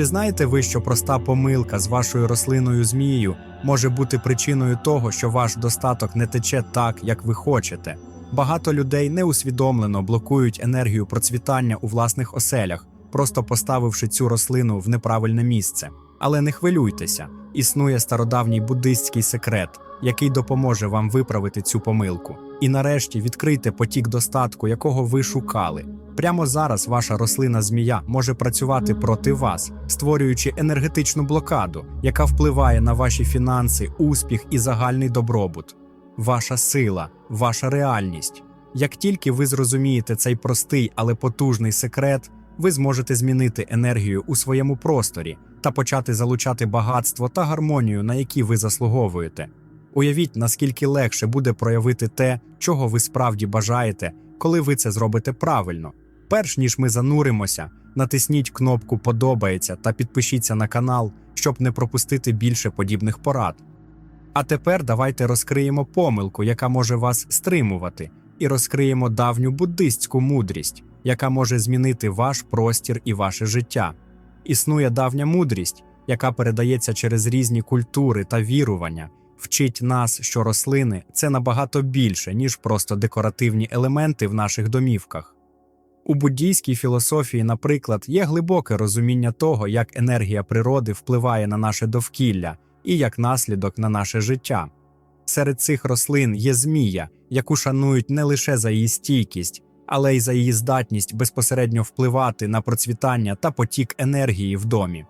Чи знаєте ви, що проста помилка з вашою рослиною змією може бути причиною того, що ваш достаток не тече так, як ви хочете? Багато людей неусвідомлено блокують енергію процвітання у власних оселях, просто поставивши цю рослину в неправильне місце. Але не хвилюйтеся, існує стародавній буддистський секрет, який допоможе вам виправити цю помилку. І нарешті відкрийте потік достатку, якого ви шукали. Прямо зараз ваша рослина змія може працювати проти вас, створюючи енергетичну блокаду, яка впливає на ваші фінанси, успіх і загальний добробут. Ваша сила, ваша реальність. Як тільки ви зрозумієте цей простий, але потужний секрет, ви зможете змінити енергію у своєму просторі та почати залучати багатство та гармонію, на які ви заслуговуєте. Уявіть, наскільки легше буде проявити те, чого ви справді бажаєте, коли ви це зробите правильно. Перш ніж ми зануримося, натисніть кнопку Подобається та підпишіться на канал, щоб не пропустити більше подібних порад. А тепер давайте розкриємо помилку, яка може вас стримувати, і розкриємо давню буддистську мудрість, яка може змінити ваш простір і ваше життя. Існує давня мудрість, яка передається через різні культури та вірування, вчить нас, що рослини це набагато більше, ніж просто декоративні елементи в наших домівках. У буддійській філософії, наприклад, є глибоке розуміння того, як енергія природи впливає на наше довкілля і як наслідок на наше життя. Серед цих рослин є змія, яку шанують не лише за її стійкість, але й за її здатність безпосередньо впливати на процвітання та потік енергії в домі.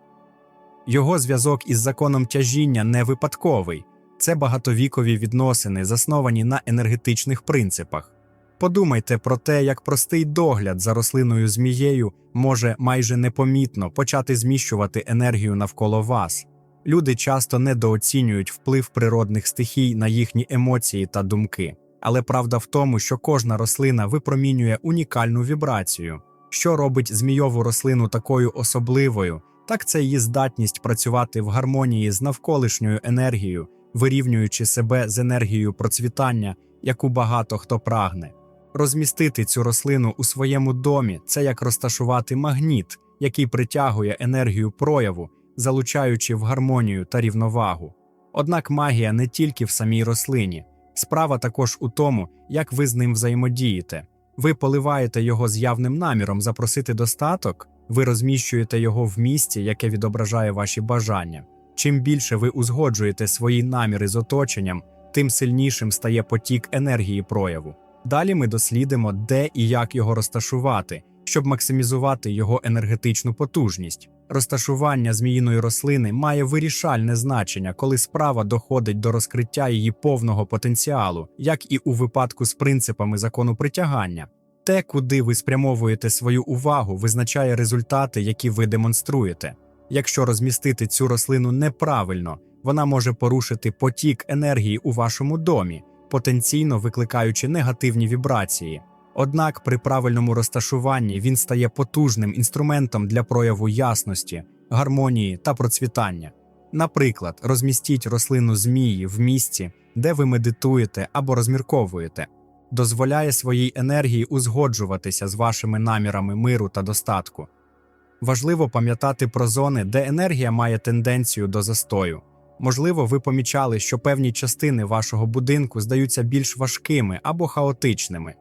Його зв'язок із законом тяжіння не випадковий, це багатовікові відносини, засновані на енергетичних принципах. Подумайте про те, як простий догляд за рослиною змією може майже непомітно почати зміщувати енергію навколо вас. Люди часто недооцінюють вплив природних стихій на їхні емоції та думки. Але правда в тому, що кожна рослина випромінює унікальну вібрацію. Що робить змійову рослину такою особливою, так це її здатність працювати в гармонії з навколишньою енергією, вирівнюючи себе з енергією процвітання, яку багато хто прагне. Розмістити цю рослину у своєму домі це як розташувати магніт, який притягує енергію прояву, залучаючи в гармонію та рівновагу. Однак магія не тільки в самій рослині, справа також у тому, як ви з ним взаємодієте. Ви поливаєте його з явним наміром запросити достаток, ви розміщуєте його в місці, яке відображає ваші бажання. Чим більше ви узгоджуєте свої наміри з оточенням, тим сильнішим стає потік енергії прояву. Далі ми дослідимо, де і як його розташувати, щоб максимізувати його енергетичну потужність. Розташування зміїної рослини має вирішальне значення, коли справа доходить до розкриття її повного потенціалу, як і у випадку з принципами закону притягання. Те, куди ви спрямовуєте свою увагу, визначає результати, які ви демонструєте. Якщо розмістити цю рослину неправильно, вона може порушити потік енергії у вашому домі, потенційно викликаючи негативні вібрації. Однак при правильному розташуванні він стає потужним інструментом для прояву ясності, гармонії та процвітання. Наприклад, розмістіть рослину змії в місці, де ви медитуєте або розмірковуєте, дозволяє своїй енергії узгоджуватися з вашими намірами миру та достатку. Важливо пам'ятати про зони, де енергія має тенденцію до застою. Можливо, ви помічали, що певні частини вашого будинку здаються більш важкими або хаотичними.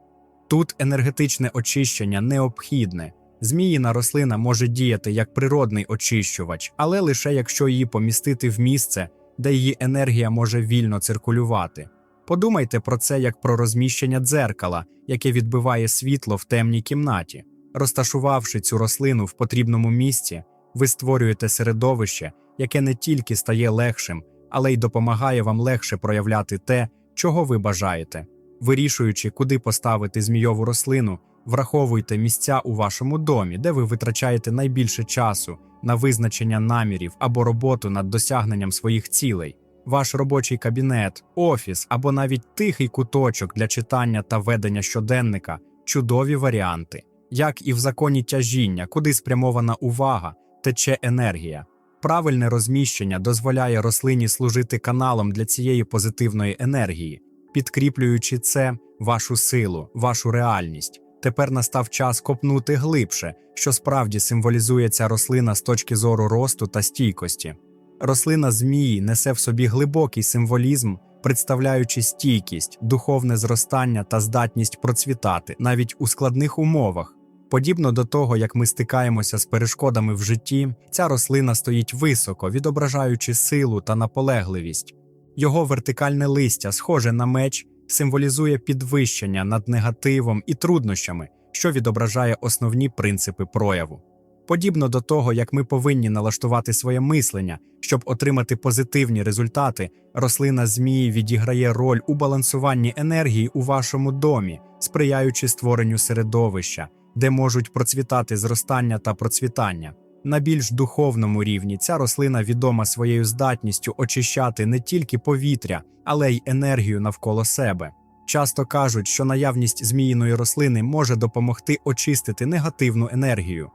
Тут енергетичне очищення необхідне. Зміїна рослина може діяти як природний очищувач, але лише якщо її помістити в місце, де її енергія може вільно циркулювати. Подумайте про це як про розміщення дзеркала, яке відбиває світло в темній кімнаті. Розташувавши цю рослину в потрібному місці, ви створюєте середовище, яке не тільки стає легшим, але й допомагає вам легше проявляти те, чого ви бажаєте. Вирішуючи, куди поставити змійову рослину, враховуйте місця у вашому домі, де ви витрачаєте найбільше часу на визначення намірів або роботу над досягненням своїх цілей. Ваш робочий кабінет, офіс або навіть тихий куточок для читання та ведення щоденника чудові варіанти, як і в законі тяжіння, куди спрямована увага, тече енергія. Правильне розміщення дозволяє рослині служити каналом для цієї позитивної енергії, підкріплюючи це вашу силу, вашу реальність. Тепер настав час копнути глибше, що справді символізує ця рослина з точки зору росту та стійкості. Рослина змії несе в собі глибокий символізм, представляючи стійкість, духовне зростання та здатність процвітати навіть у складних умовах. Подібно до того, як ми стикаємося з перешкодами в житті, ця рослина стоїть високо, відображаючи силу та наполегливість. Його вертикальне листя, схоже на меч, символізує підвищення над негативом і труднощами, що відображає основні принципи прояву. Подібно до того, як ми повинні налаштувати своє мислення, щоб отримати позитивні результати, рослина змії відіграє роль у балансуванні енергії у вашому домі, сприяючи створенню середовища, де можуть процвітати зростання та процвітання. На більш духовному рівні ця рослина відома своєю здатністю очищати не тільки повітря, але й енергію навколо себе. Часто кажуть, що наявність зміїної рослини може допомогти очистити негативну енергію.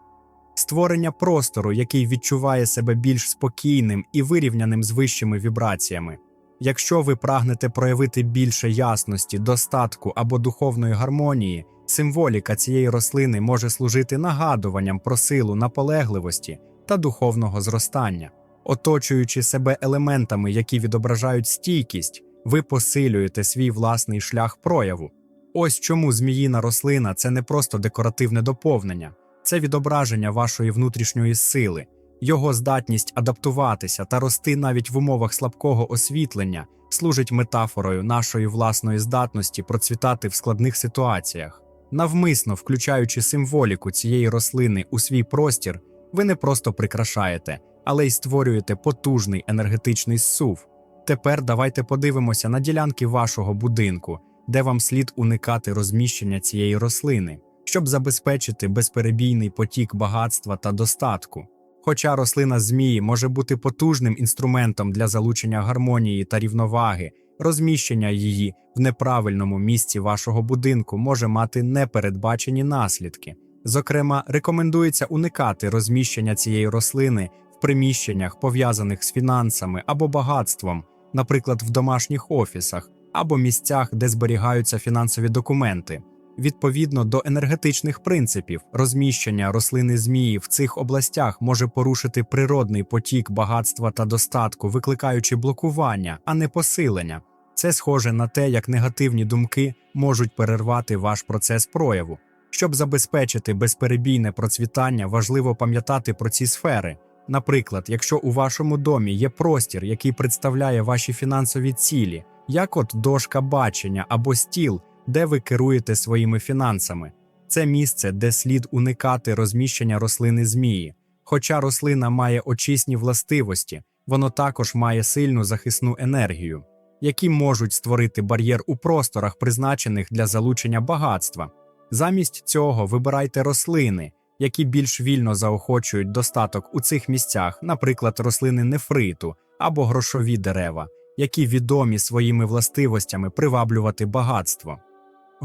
Створення простору, який відчуває себе більш спокійним і вирівняним з вищими вібраціями. Якщо ви прагнете проявити більше ясності, достатку або духовної гармонії, символіка цієї рослини може служити нагадуванням про силу наполегливості та духовного зростання. Оточуючи себе елементами, які відображають стійкість, ви посилюєте свій власний шлях прояву. Ось чому зміїна рослина це не просто декоративне доповнення, це відображення вашої внутрішньої сили, його здатність адаптуватися та рости навіть в умовах слабкого освітлення служить метафорою нашої власної здатності процвітати в складних ситуаціях. Навмисно включаючи символіку цієї рослини у свій простір, ви не просто прикрашаєте, але й створюєте потужний енергетичний сув. Тепер давайте подивимося на ділянки вашого будинку, де вам слід уникати розміщення цієї рослини, щоб забезпечити безперебійний потік багатства та достатку. Хоча рослина змії може бути потужним інструментом для залучення гармонії та рівноваги, розміщення її в неправильному місці вашого будинку може мати непередбачені наслідки. Зокрема, рекомендується уникати розміщення цієї рослини в приміщеннях, пов'язаних з фінансами або багатством, наприклад, в домашніх офісах або місцях, де зберігаються фінансові документи. Відповідно до енергетичних принципів, розміщення рослини змії в цих областях може порушити природний потік багатства та достатку, викликаючи блокування, а не посилення. Це схоже на те, як негативні думки можуть перервати ваш процес прояву. Щоб забезпечити безперебійне процвітання, важливо пам'ятати про ці сфери. Наприклад, якщо у вашому домі є простір, який представляє ваші фінансові цілі, як от дошка бачення або стіл де ви керуєте своїми фінансами. Це місце, де слід уникати розміщення рослини змії. Хоча рослина має очисні властивості, воно також має сильну захисну енергію, які можуть створити бар'єр у просторах, призначених для залучення багатства. Замість цього вибирайте рослини, які більш вільно заохочують достаток у цих місцях, наприклад, рослини нефриту або грошові дерева, які відомі своїми властивостями приваблювати багатство.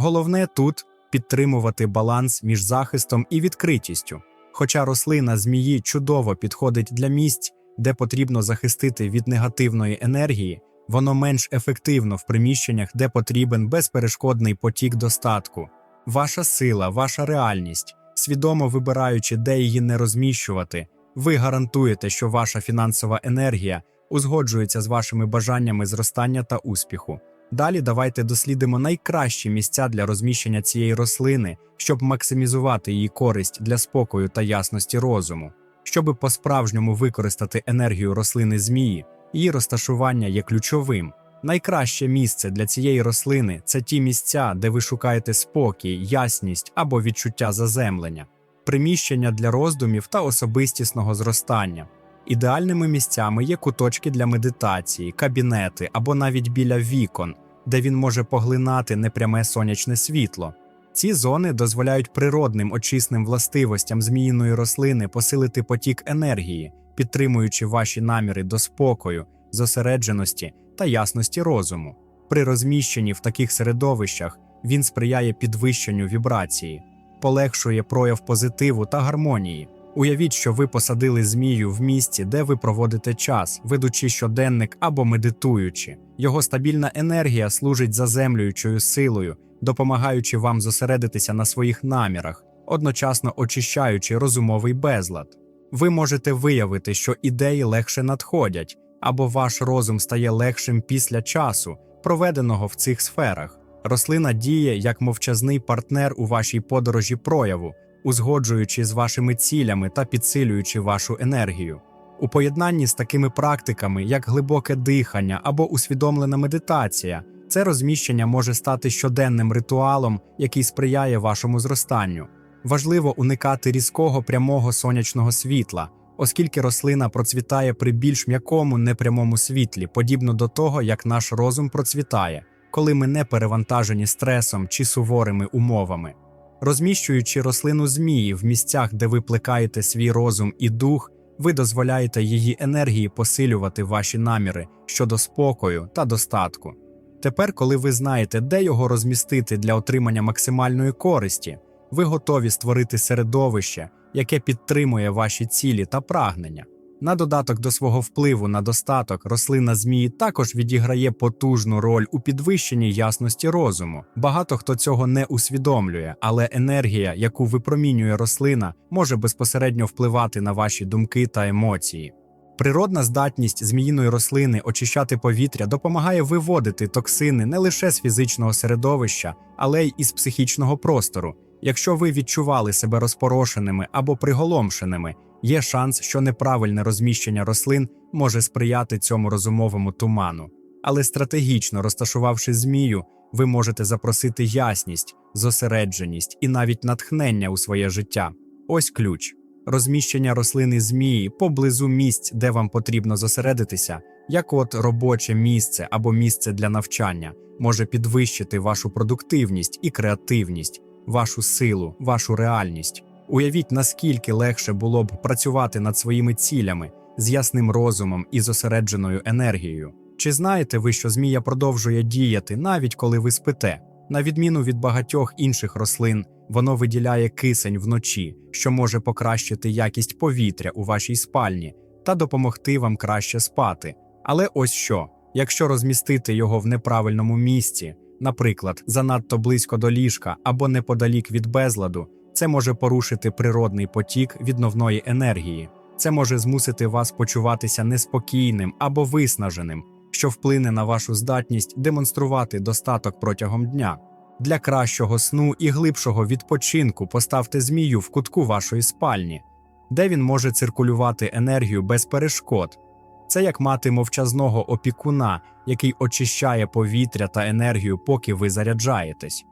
Головне тут підтримувати баланс між захистом і відкритістю. Хоча рослина змії чудово підходить для місць, де потрібно захистити від негативної енергії, воно менш ефективно в приміщеннях, де потрібен безперешкодний потік достатку. Ваша сила, ваша реальність, свідомо вибираючи, де її не розміщувати, ви гарантуєте, що ваша фінансова енергія узгоджується з вашими бажаннями зростання та успіху. Далі давайте дослідимо найкращі місця для розміщення цієї рослини, щоб максимізувати її користь для спокою та ясності розуму. Щоби по-справжньому використати енергію рослини змії, її розташування є ключовим. Найкраще місце для цієї рослини це ті місця, де ви шукаєте спокій, ясність або відчуття заземлення, приміщення для роздумів та особистісного зростання. Ідеальними місцями є куточки для медитації, кабінети або навіть біля вікон, де він може поглинати непряме сонячне світло. Ці зони дозволяють природним очисним властивостям зміїної рослини посилити потік енергії, підтримуючи ваші наміри до спокою, зосередженості та ясності розуму. При розміщенні в таких середовищах він сприяє підвищенню вібрації, полегшує прояв позитиву та гармонії. Уявіть, що ви посадили змію в місці, де ви проводите час, ведучи щоденник або медитуючи. Його стабільна енергія служить заземлюючою силою, допомагаючи вам зосередитися на своїх намірах, одночасно очищаючи розумовий безлад. Ви можете виявити, що ідеї легше надходять, або ваш розум стає легшим після часу, проведеного в цих сферах. Рослина діє як мовчазний партнер у вашій подорожі прояву, узгоджуючи з вашими цілями та підсилюючи вашу енергію. У поєднанні з такими практиками, як глибоке дихання або усвідомлена медитація, це розміщення може стати щоденним ритуалом, який сприяє вашому зростанню. Важливо уникати різкого прямого сонячного світла, оскільки рослина процвітає при більш м'якому непрямому світлі, подібно до того, як наш розум процвітає, коли ми не перевантажені стресом чи суворими умовами. Розміщуючи рослину змії в місцях, де ви плекаєте свій розум і дух, ви дозволяєте її енергії посилювати ваші наміри щодо спокою та достатку. Тепер, коли ви знаєте, де його розмістити для отримання максимальної користі, ви готові створити середовище, яке підтримує ваші цілі та прагнення. На додаток до свого впливу на достаток, рослина змії також відіграє потужну роль у підвищенні ясності розуму. Багато хто цього не усвідомлює, але енергія, яку випромінює рослина, може безпосередньо впливати на ваші думки та емоції. Природна здатність зміїної рослини очищати повітря допомагає виводити токсини не лише з фізичного середовища, але й із психічного простору. Якщо ви відчували себе розпорошеними або приголомшеними, є шанс, що неправильне розміщення рослин може сприяти цьому розумовому туману. Але стратегічно розташувавши змію, ви можете запросити ясність, зосередженість і навіть натхнення у своє життя. Ось ключ. Розміщення рослини змії поблизу місць, де вам потрібно зосередитися, як от робоче місце або місце для навчання, може підвищити вашу продуктивність і креативність, вашу силу, вашу реальність. Уявіть, наскільки легше було б працювати над своїми цілями з ясним розумом і зосередженою енергією. Чи знаєте ви, що змія продовжує діяти навіть коли ви спите? На відміну від багатьох інших рослин, воно виділяє кисень вночі, що може покращити якість повітря у вашій спальні та допомогти вам краще спати. Але ось що: якщо розмістити його в неправильному місці, наприклад, занадто близько до ліжка або неподалік від безладу, це може порушити природний потік відновної енергії. Це може змусити вас почуватися неспокійним або виснаженим, що вплине на вашу здатність демонструвати достаток протягом дня. Для кращого сну і глибшого відпочинку поставте змію в кутку вашої спальні, де він може циркулювати енергію без перешкод. Це як мати мовчазного опікуна, який очищає повітря та енергію, поки ви заряджаєтесь.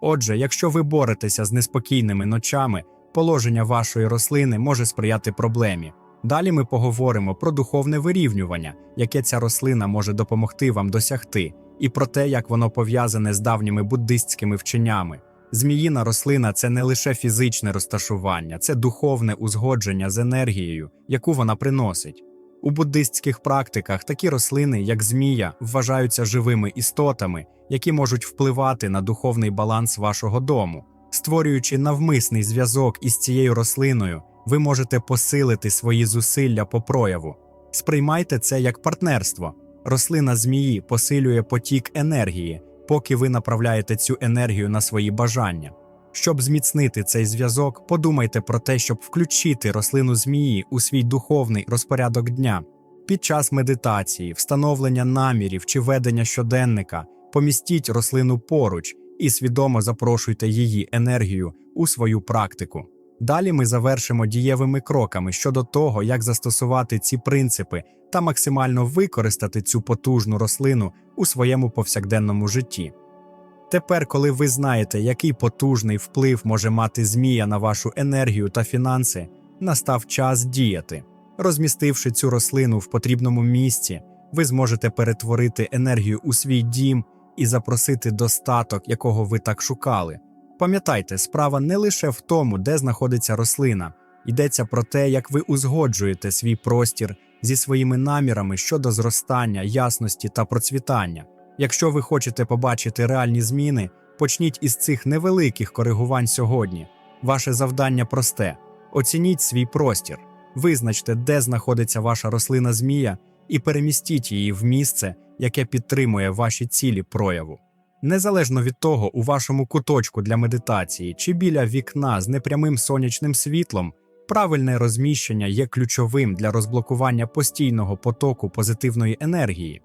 Отже, якщо ви боретеся з неспокійними ночами, положення вашої рослини може сприяти проблемі. Далі ми поговоримо про духовне вирівнювання, яке ця рослина може допомогти вам досягти, і про те, як воно пов'язане з давніми буддистськими вченнями. Зміїна рослина це не лише фізичне розташування, це духовне узгодження з енергією, яку вона приносить. У буддистських практиках такі рослини, як змія, вважаються живими істотами, які можуть впливати на духовний баланс вашого дому. Створюючи навмисний зв'язок із цією рослиною, ви можете посилити свої зусилля по прояву. Сприймайте це як партнерство. Рослина змії посилює потік енергії, поки ви направляєте цю енергію на свої бажання. Щоб зміцнити цей зв'язок, подумайте про те, щоб включити рослину змії у свій духовний розпорядок дня. Під час медитації, встановлення намірів чи ведення щоденника, помістіть рослину поруч і свідомо запрошуйте її енергію у свою практику. Далі ми завершимо дієвими кроками щодо того, як застосувати ці принципи та максимально використати цю потужну рослину у своєму повсякденному житті. Тепер, коли ви знаєте, який потужний вплив може мати змія на вашу енергію та фінанси, настав час діяти. Розмістивши цю рослину в потрібному місці, ви зможете перетворити енергію у свій дім і запросити достаток, якого ви так шукали. Пам'ятайте, справа не лише в тому, де знаходиться рослина, йдеться про те, як ви узгоджуєте свій простір зі своїми намірами щодо зростання, ясності та процвітання. Якщо ви хочете побачити реальні зміни, почніть із цих невеликих коригувань сьогодні. Ваше завдання просте: Оцініть свій простір, визначте, де знаходиться ваша рослина змія, і перемістіть її в місце, яке підтримує ваші цілі прояву. Незалежно від того, у вашому куточку для медитації чи біля вікна з непрямим сонячним світлом, правильне розміщення є ключовим для розблокування постійного потоку позитивної енергії.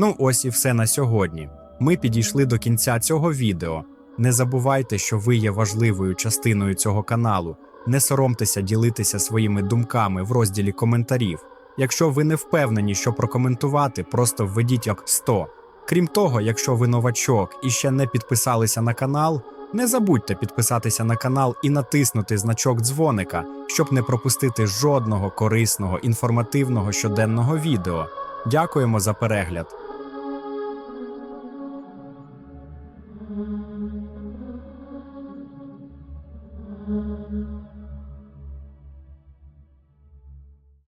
Ну, ось і все на сьогодні. Ми підійшли до кінця цього відео. Не забувайте, що ви є важливою частиною цього каналу. Не соромтеся ділитися своїми думками в розділі коментарів. Якщо ви не впевнені, що прокоментувати, просто введіть як 100. Крім того, якщо ви новачок і ще не підписалися на канал, не забудьте підписатися на канал і натиснути значок дзвоника, щоб не пропустити жодного корисного інформативного щоденного відео. Дякуємо за перегляд.